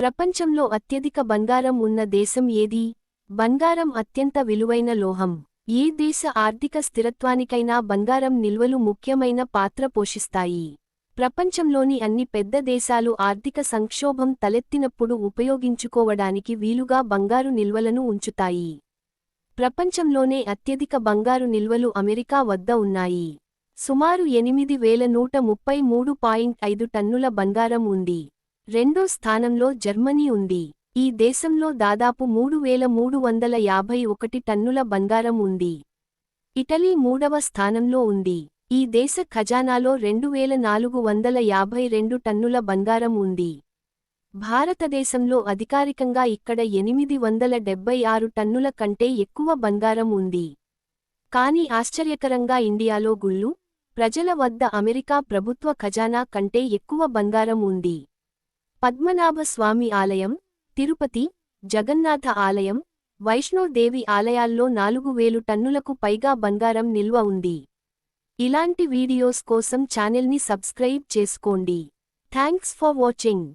ప్రపంచంలో అత్యధిక బంగారం ఉన్న దేశం ఏది? బంగారం అత్యంత విలువైన లోహం. ఏ దేశ ఆర్థిక స్థిరత్వానికైనా బంగారం నిల్వలు ముఖ్యమైన పాత్ర పోషిస్తాయి. ప్రపంచంలోని అన్ని పెద్ద దేశాలు ఆర్థిక సంక్షోభం తలెత్తినప్పుడు ఉపయోగించుకోవడానికి వీలుగా బంగారు నిల్వలను ఉంచుతాయి. ప్రపంచంలోనే అత్యధిక బంగారు నిల్వలు అమెరికా వద్ద ఉన్నాయి. సుమారు ఎనిమిది వేల నూట ముప్పై మూడు పాయింట్ ఐదు టన్నుల బంగారం ఉంది. రెండో స్థానంలో జర్మనీ ఉంది. ఈ దేశంలో దాదాపు మూడు వేల మూడు వందల యాభై ఒకటి టన్నుల బంగారం ఉంది. ఇటలీ మూడవ స్థానంలో ఉంది. ఈ దేశ ఖజానాలో రెండు వేల నాలుగు వందల యాభై రెండు టన్నుల బంగారం ఉంది. భారతదేశంలో అధికారికంగా ఇక్కడ ఎనిమిది వందల డెబ్బై ఆరు టన్నుల కంటే ఎక్కువ బంగారం ఉంది. కానీ ఆశ్చర్యకరంగా ఇండియాలో గుళ్ళు ప్రజల వద్ద అమెరికా ప్రభుత్వ ఖజానా కంటే ఎక్కువ బంగారం ఉంది. పద్మనాభ స్వామి ఆలయం తిరుపతి జగన్నాథ ఆలయం వైష్ణోదేవి ఆలయాల్లో నాలుగు వేలు టన్నులకు పైగా బంగారం నిల్వ ఉంది. ఇలాంటి వీడియోస్ కోసం ఛానల్ని సబ్స్క్రైబ్ చేసుకోండి. Thanks for watching.